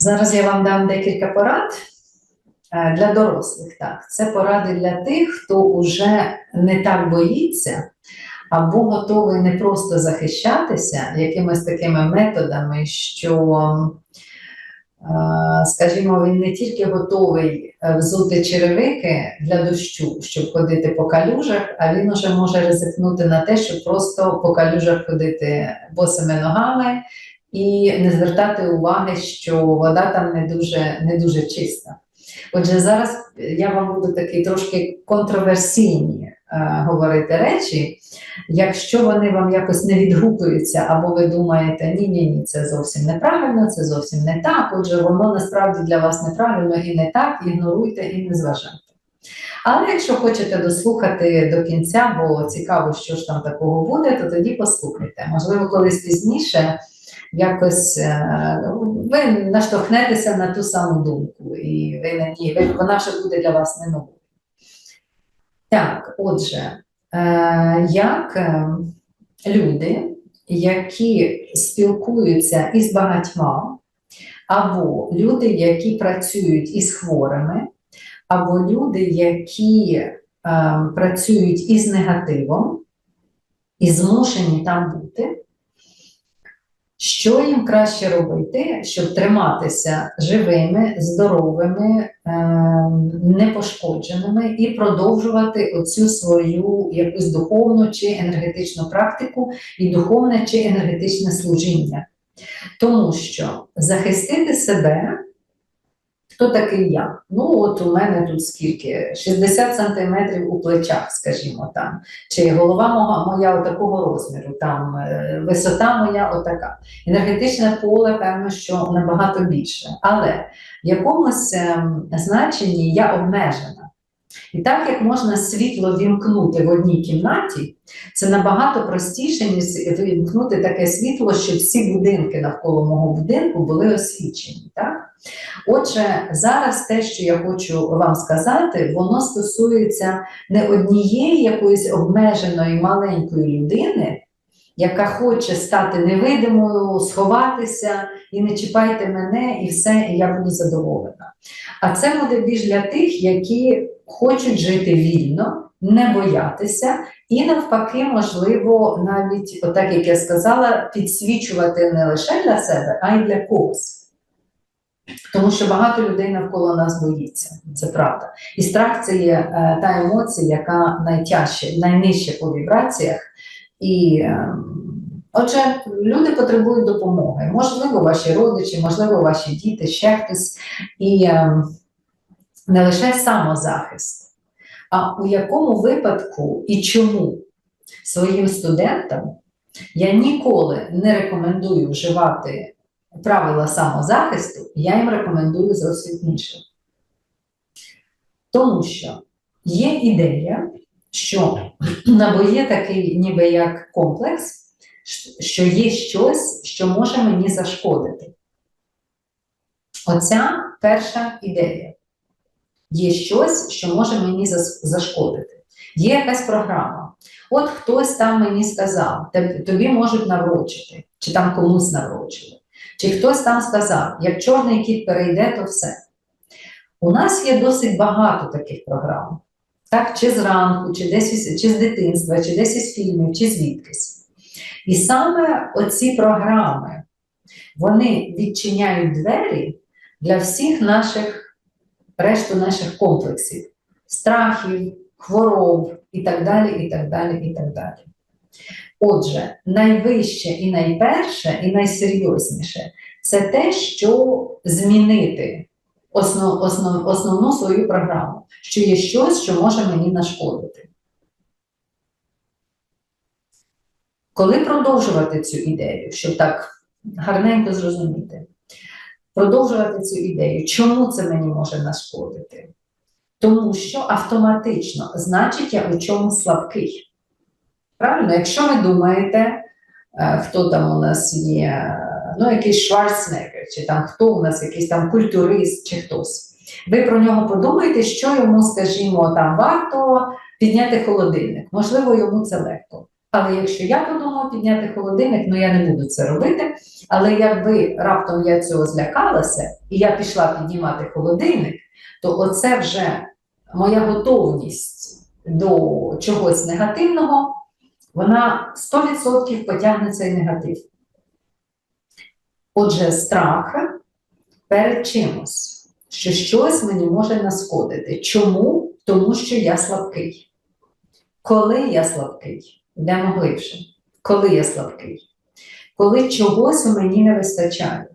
Зараз я вам дам декілька порад е, для дорослих. Так, це поради для тих, хто вже не так боїться, або готовий не просто захищатися якимись такими методами, що, е, скажімо, він не тільки готовий е, взути черевики для дощу, щоб ходити по калюжах, а він уже може ризикнути на те, щоб просто по калюжах ходити босими ногами і не звертати уваги, що вода там не дуже, не дуже чиста. Отже, зараз я вам буду такі трошки контроверсійні е, говорити речі. Якщо вони вам якось не відгукуються, або ви думаєте, ні, ні, ні, це зовсім неправильно, це зовсім не так. Отже, воно насправді для вас неправильно і не так, ігноруйте і не зважайте. Але якщо хочете дослухати до кінця, бо цікаво, що ж там такого буде, то тоді послухайте. Можливо, колись пізніше якось е, ви наштовхнетеся на ту саму думку, і ви на ній, вона вже буде для вас не новою. Так, отже, е, як е, люди, які спілкуються із багатьма, або люди, які працюють із хворими, або люди, які працюють із негативом і змушені там бути, що їм краще робити, щоб триматися живими, здоровими, е, непошкодженими і продовжувати оцю свою якусь духовну чи енергетичну практику і духовне чи енергетичне служіння. Тому що захистити себе, хто такий я? Ну, от у мене тут скільки? 60 сантиметрів у плечах, скажімо там, чи голова моя отакого розміру, там е, висота моя отака. Енергетичне поле, певно, що набагато більше. Але в якомусь ем, значенні я обмежена. І так як можна світло вімкнути в одній кімнаті, це набагато простіше, ніж вімкнути таке світло, щоб всі будинки навколо мого будинку були освічені. Так? Отже, зараз те, що я хочу вам сказати, воно стосується не однієї якоїсь обмеженої маленької людини, яка хоче стати невидимою, сховатися і не чіпайте мене, і все, і я буду задоволена. А це буде більш для тих, які хочуть жити вільно, не боятися, і навпаки, можливо, навіть, отак як я сказала, підсвічувати не лише для себе, а й для когось. Тому що багато людей навколо нас боїться, це правда. І страх це є е, та емоція, яка найтяжче, найнижче по вібраціях. І ем, отже, люди потребують допомоги. Можливо, ваші родичі, можливо, ваші діти, ще хтось. І ем, не лише самозахист, а у якому випадку і чому своїм студентам я ніколи не рекомендую вживати правила самозахисту, я їм рекомендую зовсім інше. Тому що є ідея, що або є такий ніби як комплекс, що є щось, що може мені зашкодити. Оця перша ідея. Є щось, що може мені зашкодити. Є якась програма. От хтось там мені сказав, тобі можуть наврочити, чи там комусь наврочили. Чи хтось там сказав, як чорний кіт перейде, то все. У нас є досить багато таких програм. Так, чи зранку, чи десь чи з дитинства, чи десь із фільмів, чи звідкись. І саме оці програми вони відчиняють двері для всіх наших, решту наших комплексів, страхів, хвороб і так далі, і так далі, і так далі. Отже, найвище і найперше, і найсерйозніше це те, що змінити основ, основ, основну свою програму, що є щось, що може мені нашкодити. Коли продовжувати цю ідею, щоб так гарненько зрозуміти, продовжувати цю ідею, чому це мені може нашкодити? Тому що автоматично, значить, я у чомусь слабкий. Правильно, якщо ви думаєте, е, хто там у нас є, ну, якийсь Шварценеггер, чи там хто у нас якийсь там культурист, чи хтось. Ви про нього подумайте, що йому, скажімо, там варто підняти холодильник. Можливо, йому це легко. Але якщо я подумаю підняти холодильник, ну я не буду це робити. Але якби раптом я цього злякалася і я пішла піднімати холодильник, то оце вже моя готовність до чогось негативного, вона 100% потягне цей негатив. Отже, страх перед чимось, що щось мені може нашкодити. Чому? Тому що я слабкий. Коли я слабкий, йдемо глибше. Коли я слабкий? Коли чогось у мені не вистачає.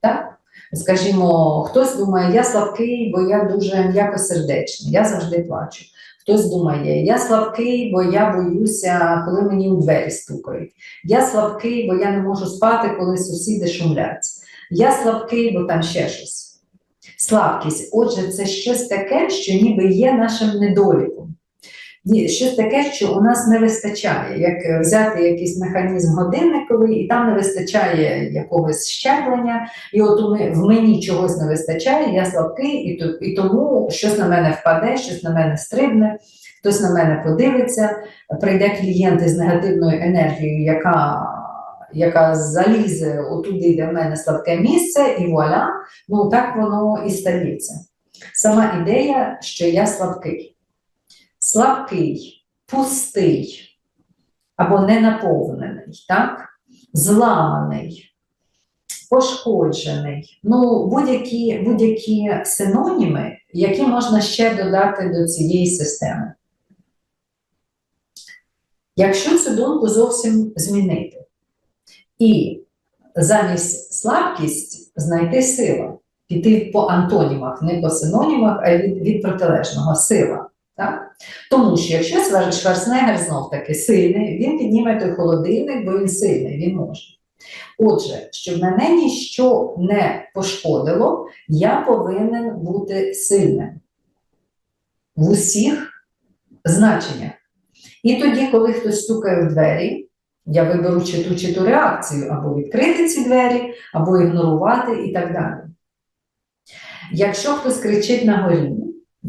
Так? Скажімо, хтось думає, я слабкий, бо я дуже м'якосердечний, я завжди плачу. Хтось думає, я слабкий, бо я боюся, коли мені у двері стукають. Я слабкий, бо я не можу спати, коли сусіди шумлять. Я слабкий, бо там ще щось. Слабкість, отже, це щось таке, що ніби є нашим недоліком. Щось таке, що у нас не вистачає, як взяти якийсь механізм годинниковий, і там не вистачає якогось щеплення, і от в мені чогось не вистачає, я слабкий, і тому щось на мене впаде, щось на мене стрибне, хтось на мене подивиться, прийде клієнт із негативною енергією, яка, яка залізе отуди, де в мене слабке місце, і вуаля, ну так воно і стається. Сама ідея, що я слабкий. Слабкий, пустий або ненаповнений, так? зламаний, пошкоджений. Ну, будь-які будь-які синоніми, які можна ще додати до цієї системи. Якщо цю думку зовсім змінити, і замість слабкість знайти силу, піти по антонімах, не по синонімах, а від, від протилежного сила. Так? Тому що якщо Шварценеггер знов таки сильний, він підніме той холодильник, бо він сильний, він може. Отже, щоб мене ніщо не пошкодило, я повинен бути сильним в усіх значеннях. І тоді, коли хтось стукає в двері, я виберу чи ту, чи ту реакцію, або відкрити ці двері, або ігнорувати і так далі. Якщо хтось кричить на горі,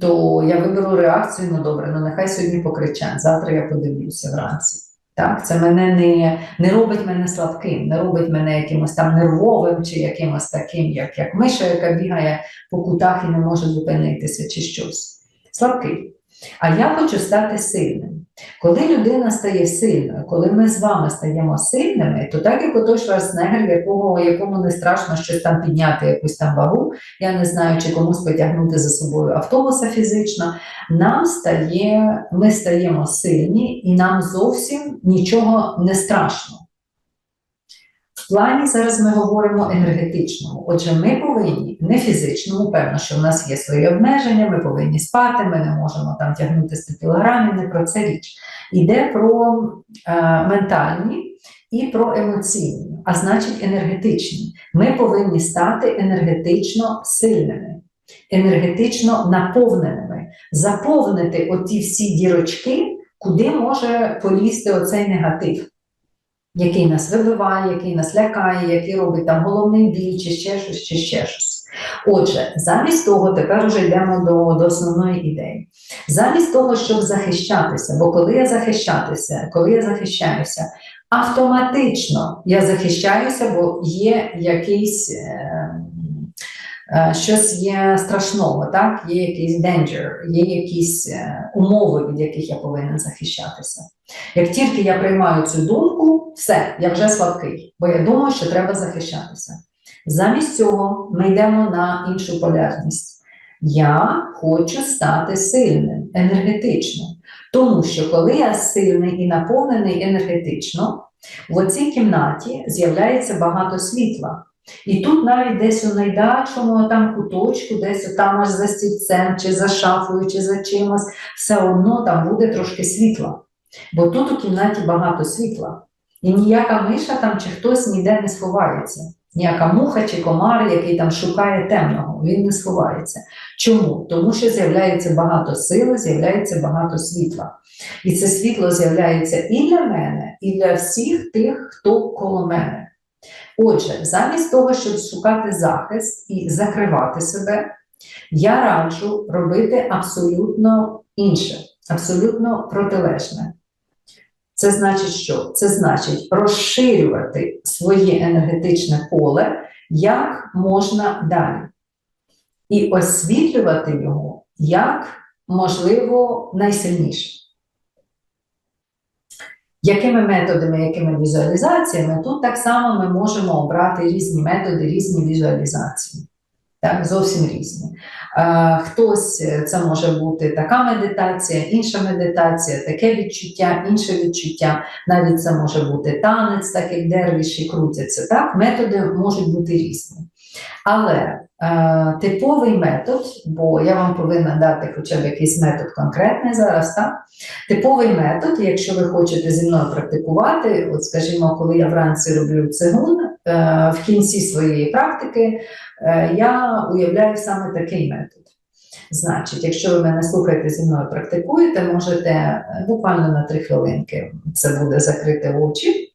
то я виберу реакцію, ну добре, ну нехай сьогодні покричать, завтра я подивлюся вранці. Так, це мене не, не робить мене слабким, не робить мене якимось там нервовим чи якимось таким, як, як миша, яка бігає по кутах і не може зупинитися чи щось. Слабкий. А я хочу стати сильним. Коли людина стає сильною, коли ми з вами стаємо сильними, то так як отой Шварценеггер, якого, якому не страшно щось там підняти, якусь там вагу, я не знаю, чи комусь потягнути за собою автобуса фізично, нам стає, ми стаємо сильні і нам зовсім нічого не страшно. Плані зараз ми говоримо енергетичному. Отже, ми повинні не фізичному, певно, що в нас є свої обмеження, ми повинні спати, ми не можемо там тягнути 100 кілограмів, не про це річ. Йде про е, ментальні і про емоційні, а значить енергетичні. Ми повинні стати енергетично сильними, енергетично наповненими, заповнити оті всі дірочки, куди може полізти оцей негатив який нас вибиває, який нас лякає, який робить там головний біль, чи ще щось, чи ще щось. Отже, замість того, тепер вже йдемо до, до основної ідеї. Замість того, щоб захищатися, бо коли я захищатися, коли я захищаюся, автоматично я захищаюся, бо є якийсь. Е, Щось є страшного, так? Є якийсь danger, є якісь е, умови, від яких я повинен захищатися. Як тільки я приймаю цю думку, все, я вже слабкий, бо я думаю, що треба захищатися. Замість цього ми йдемо на іншу полярність. Я хочу стати сильним, енергетично. Тому що коли я сильний і наповнений енергетично, в оцій кімнаті з'являється багато світла. І тут навіть десь у найдальшому там куточку, десь там аж за стільцем, чи за шафою, чи за чимось, все одно там буде трошки світла. Бо тут у кімнаті багато світла. І ніяка миша там чи хтось ніде не сховається. Ніяка муха чи комар, який там шукає темного, він не сховається. Чому? Тому що з'являється багато сили, з'являється багато світла. І це світло з'являється і для мене, і для всіх тих, хто коло мене. Отже, замість того, щоб шукати захист і закривати себе, я раджу робити абсолютно інше, абсолютно протилежне. Це значить що? Це значить розширювати своє енергетичне поле як можна далі. І освітлювати його як можливо найсильніше. Якими методами, якими візуалізаціями? Тут так само ми можемо обрати різні методи, різні візуалізації. Так, зовсім різні. Хтось е, це може бути така медитація, інша медитація, таке відчуття, інше відчуття. Навіть це може бути танець, так як дервіші крутяться. Так, методи можуть бути різні. Але е, типовий метод, бо я вам повинна дати хоча б якийсь метод конкретний зараз, так? Типовий метод, якщо ви хочете зі мною практикувати, от скажімо, коли я вранці роблю цигун, е, в кінці своєї практики е, я уявляю саме такий метод. Значить, якщо ви мене слухаєте зі мною практикуєте, можете е, буквально на три хвилинки це буде закрити очі.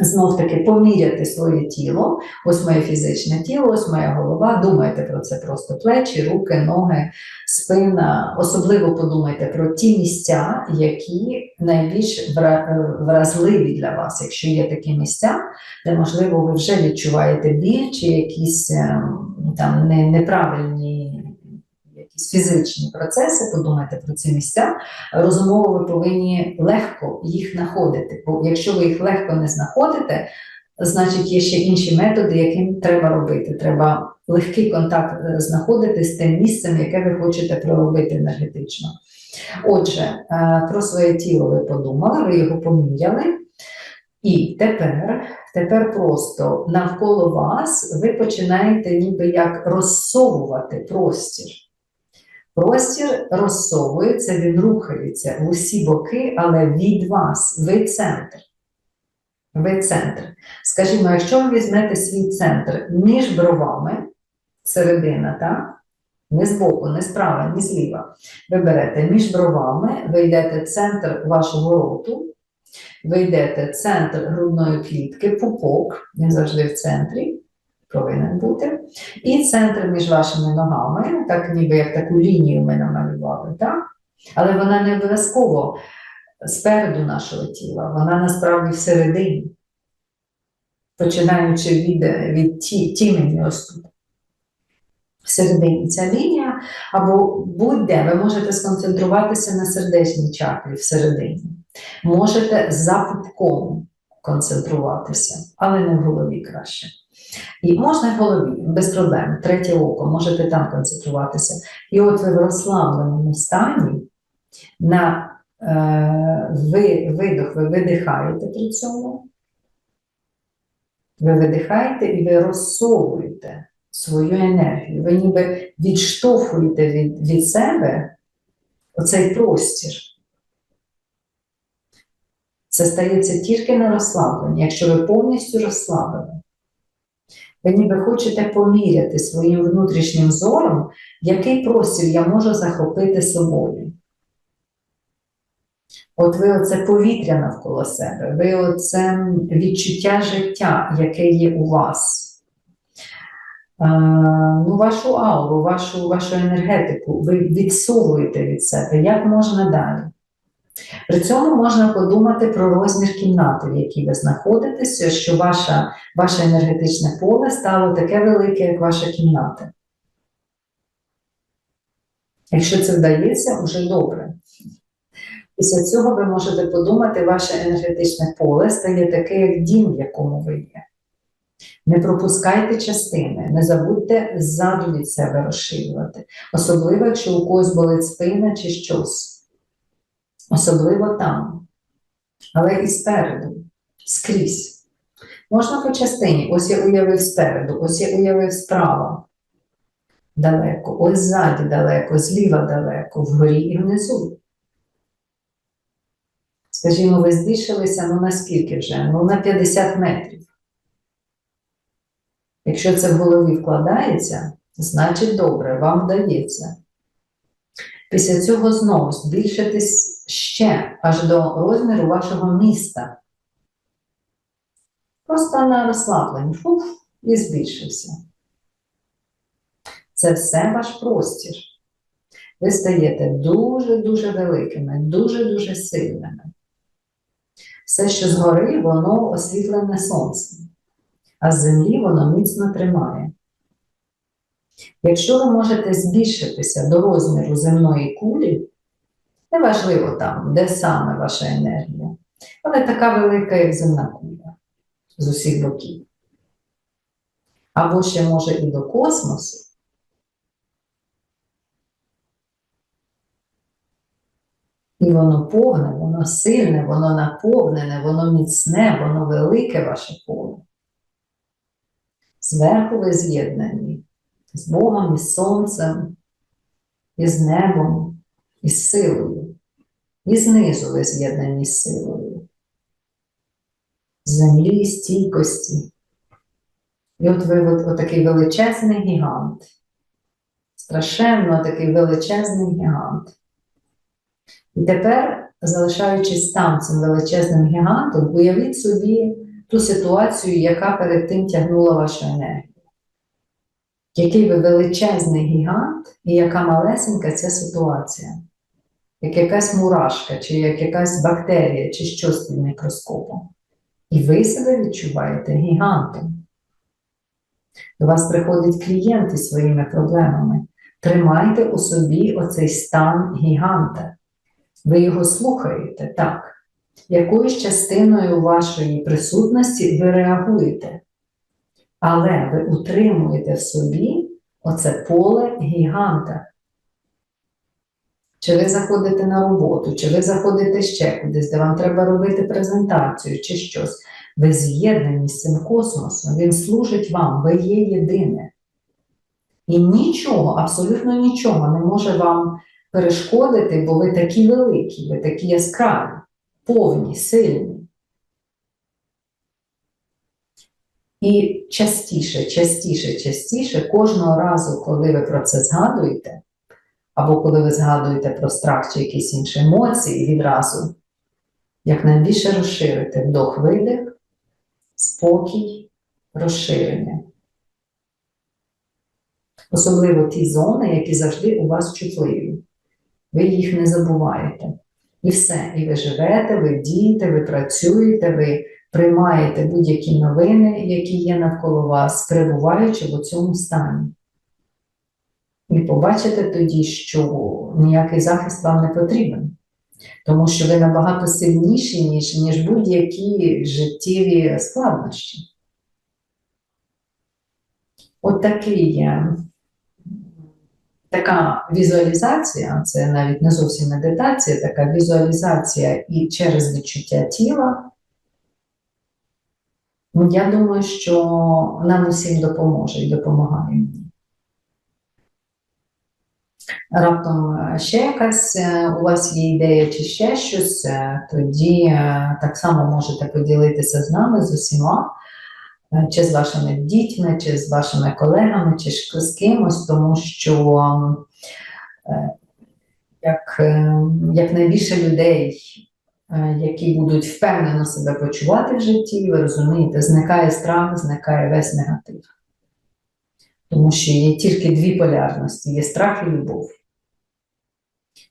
Знов таки поміряти своє тіло, ось моє фізичне тіло, ось моя голова. Думайте про це просто плечі, руки, ноги, спина. Особливо подумайте про ті місця, які найбільш вразливі для вас, якщо є такі місця, де, можливо, ви вже відчуваєте біль чи якісь ем, там неправильні. Фізичні процеси, подумайте про ці місця. Розумово ви повинні легко їх знаходити. Бо якщо ви їх легко не знаходите, значить є ще інші методи, яким треба робити. Треба легкий контакт е, знаходити з тим місцем, яке ви хочете проробити енергетично. Отже, е, про своє тіло ви подумали, ви його поміряли. І тепер, тепер просто навколо вас ви починаєте ніби як розсовувати простір. Простір розсовується, він рухається в усі боки, але від вас, ви центр. Ви центр. Скажімо, якщо ви візьмете свій центр між бровами, середина, так? Не збоку, не справа, не зліва. Ви берете між бровами, ви йдете центр вашого роту, ви йдете центр грудної клітки, пупок, він завжди в центрі, повинен бути. І центр між вашими ногами, так ніби як таку лінію ми намалювали, так? Але вона не обов'язково спереду нашого тіла, вона насправді всередині, починаючи від, від ті, тімені ось тут. Всередині ця лінія, або будь-де ви можете сконцентруватися на сердечній чакрі всередині. Можете за пупком концентруватися, але не в голові краще. І можна в голові, без проблем, третє око, можете там концентруватися. І от ви в розслабленому стані на е, ви, видох ви видихаєте при цьому. Ви видихаєте і ви розсовуєте свою енергію. Ви ніби відштовхуєте від, від себе оцей простір. Це стається тільки на розслабленні, якщо ви повністю розслаблені. Ви ніби хочете поміряти своїм внутрішнім зором, який простір я можу захопити собою. От ви оце повітря навколо себе, ви оце відчуття життя, яке є у вас. Ну, вашу ауру, вашу, вашу енергетику, ви відсовуєте від себе, як можна далі. При цьому можна подумати про розмір кімнати, в якій ви знаходитеся, що ваша, ваше енергетичне поле стало таке велике, як ваша кімната. Якщо це вдається, вже добре. Після цього ви можете подумати, ваше енергетичне поле стає таке, як дім, в якому ви є. Не пропускайте частини, не забудьте ззаду від себе розширювати. Особливо, якщо у когось болить спина чи щось. Особливо там. Але і спереду, скрізь. Можна по частині. Ось я уявив спереду, ось я уявив справа. Далеко, ось ззаді далеко, зліва далеко, вгорі і внизу. Скажімо, ви збільшилися, ну наскільки вже? Ну на 50 метрів. Якщо це в голові вкладається, значить добре, вам вдається. Після цього знову збільшитись ще аж до розміру вашого міста. Просто на розслабленні фуф, і збільшився. Це все ваш простір. Ви стаєте дуже-дуже великими, дуже-дуже сильними. Все, що згори, воно освітлене сонцем, а з землі воно міцно тримає. Якщо ви можете збільшитися до розміру земної кулі, неважливо там, де саме ваша енергія, але така велика, як земна куля з усіх боків. Або ще може і до космосу. І воно повне, воно сильне, воно наповнене, воно міцне, воно велике ваше поле. Зверху ви з'єднані з Богом, із Сонцем, із небом, із силою. І знизу ви з'єднані з силою. Землі, стійкості. І от ви от, от такий величезний гігант. Страшенно такий величезний гігант. І тепер, залишаючись там цим величезним гігантом, уявіть собі ту ситуацію, яка перед тим тягнула вашу енергію. Який ви величезний гігант, і яка малесенька ця ситуація, як якась мурашка, чи як якась бактерія, чи щось під мікроскопом. І ви себе відчуваєте гігантом. До вас приходять клієнти зі своїми проблемами. Тримайте у собі оцей стан гіганта. Ви його слухаєте, так. Якоюсь частиною вашої присутності ви реагуєте, але ви утримуєте в собі оце поле гіганта. Чи ви заходите на роботу, чи ви заходите ще кудись, де вам треба робити презентацію, чи щось. Ви з'єднані з цим космосом, він служить вам, ви є єдине. І нічого, абсолютно нічого не може вам перешкодити, бо ви такі великі, ви такі яскраві, повні, сильні. І частіше, частіше, частіше, кожного разу, коли ви про це згадуєте, або коли ви згадуєте про страх чи якісь інші емоції, відразу якнайбільше розширити вдох-видих, спокій, розширення. Особливо ті зони, які завжди у вас чутливі. Ви їх не забуваєте. І все. І ви живете, ви дієте, ви працюєте, ви приймаєте будь-які новини, які є навколо вас, перебуваючи в цьому стані. І побачите тоді, що ніякий захист вам не потрібен, тому що ви набагато сильніші, ніж, ніж будь-які життєві складнощі. От такий. Така візуалізація, це навіть не зовсім медитація, така візуалізація і через відчуття тіла. Я думаю, що нам усім допоможе і допомагає. Раптом ще якась у вас є ідея чи ще щось, тоді так само можете поділитися з нами, з усіма, чи з вашими дітьми, чи з вашими колегами, чи з кимось, тому що як, як найбільше людей, які будуть впевнено себе почувати в житті, ви розумієте, зникає страх, зникає весь негатив. Тому що є тільки дві полярності: є страх і любов.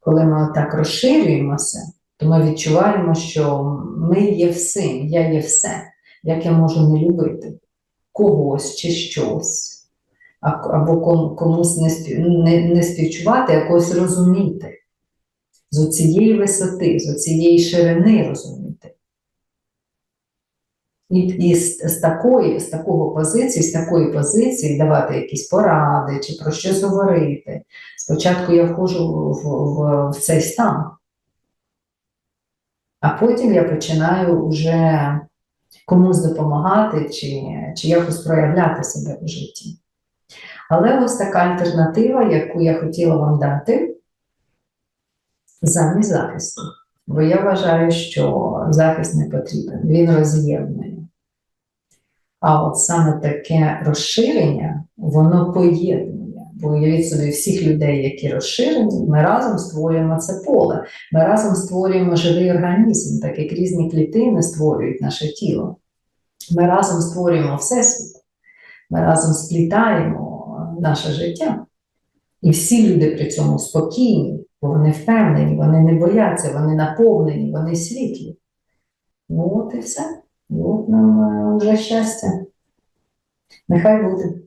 Коли ми так розширюємося, то ми відчуваємо, що ми є всім, я є все, як я можу не любити когось чи щось, або комусь не, не співчувати, а когось розуміти. З цієї висоти, з цієї ширини розуміти. І, і з, з, такої, з такого позиції, з такої позиції давати якісь поради чи про щось говорити. Спочатку я входжу в, в, в цей стан, а потім я починаю вже комусь допомагати чи, чи якось проявляти себе у житті. Але ось така альтернатива, яку я хотіла вам дати замість захисту. Бо я вважаю, що захист не потрібен, він роз'єднує. А от саме таке розширення, воно поєднує. Бо уявіть собі всіх людей, які розширені, ми разом створюємо це поле, ми разом створюємо живий організм, так як різні клітини створюють наше тіло. Ми разом створюємо Всесвіт, ми разом сплітаємо наше життя. І всі люди при цьому спокійні, бо вони впевнені, вони не бояться, вони наповнені, вони світлі. Ну, от і все. І от нам уже счастье. щастя. Нехай буде.